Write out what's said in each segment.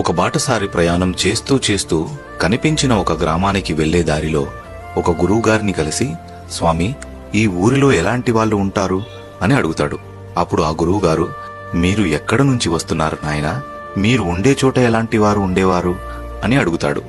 ఒక బాటసారి ప్రయాణం చేస్తూ చేస్తూ కనిపించిన ఒక గ్రామానికి వెళ్ళే దారిలో ఒక గురువుగారిని కలిసి స్వామి ఈ ఊరిలో ఎలాంటి వాళ్ళు ఉంటారు? అని అడుగుతాడు. అప్పుడు ఆ గురువుగారు మీరు ఎక్కడ నుంచి వస్తున్నారు నాయనా? మీరు ఉండే చోట ఎలాంటి వారు ఉండేవారు? అని అడుగుతాడు.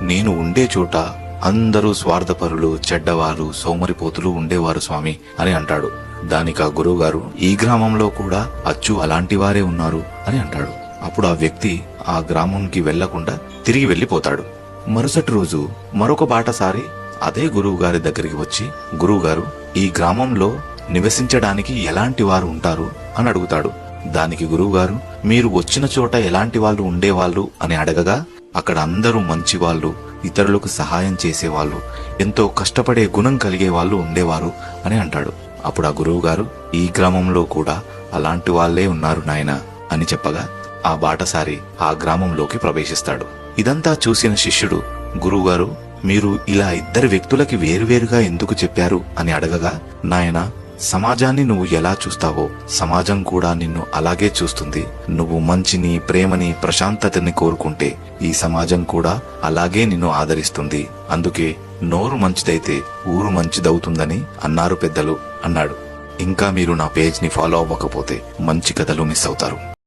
నేను ఉండే చోట అందరూ స్వార్థపరులు చెడ్డవారు సోమరిపోతులు ఉండేవారు స్వామి అని అంటాడు. దానికి ఆ గురువుగారు ఈ గ్రామంలో కూడా అచ్చు అలాంటి వారే ఉన్నారు అని అంటాడు. అప్పుడు ఆ వ్యక్తి ఆ గ్రామంకి వెళ్ళకుండా తిరిగి వెళ్ళిపోతాడు మరుసటి రోజు మరొక బాటసారి అదే గురువు గారి దగ్గరికి వచ్చి గురువుగారు ఈ గ్రామంలో నివసించడానికి ఎలాంటి వారు ఉంటారు? అని అడుగుతాడు. దానికి గురువుగారు మీరు వచ్చిన చోట ఎలాంటి వాళ్ళు ఉండేవాళ్ళు? అని అడగగా అక్కడ అందరూ మంచి వాళ్ళు ఇతరులకు సహాయం చేసేవాళ్ళు ఎంతో కష్టపడే గుణం కలిగే వాళ్ళు ఉండేవారు అని అంటాడు. అప్పుడు ఆ గురువుగారు ఈ గ్రామంలో కూడా అలాంటి వాళ్ళే ఉన్నారు నాయనా అని చెప్పగా ఆ బాటసారి ఆ గ్రామంలోకి ప్రవేశిస్తాడు. ఇదంతా చూసిన శిష్యుడు గురువుగారు మీరు ఇలా ఇద్దరు వ్యక్తులకి వేరువేరుగా ఎందుకు చెప్పారు? అని అడగగా నాయనా సమాజాన్ని నువ్వు ఎలా చూస్తావో సమాజం కూడా నిన్ను అలాగే చూస్తుంది. నువ్వు మంచిని ప్రేమని ప్రశాంతతని కోరుకుంటే ఈ సమాజం కూడా అలాగే నిన్ను ఆదరిస్తుంది. అందుకే నోరు మంచిదైతే ఊరు మంచిదవుతుందని అన్నారు పెద్దలు అన్నాడు. ఇంకా మీరు నా పేజ్ని ఫాలో అవ్వకపోతే మంచి కథలు మిస్ అవుతారు.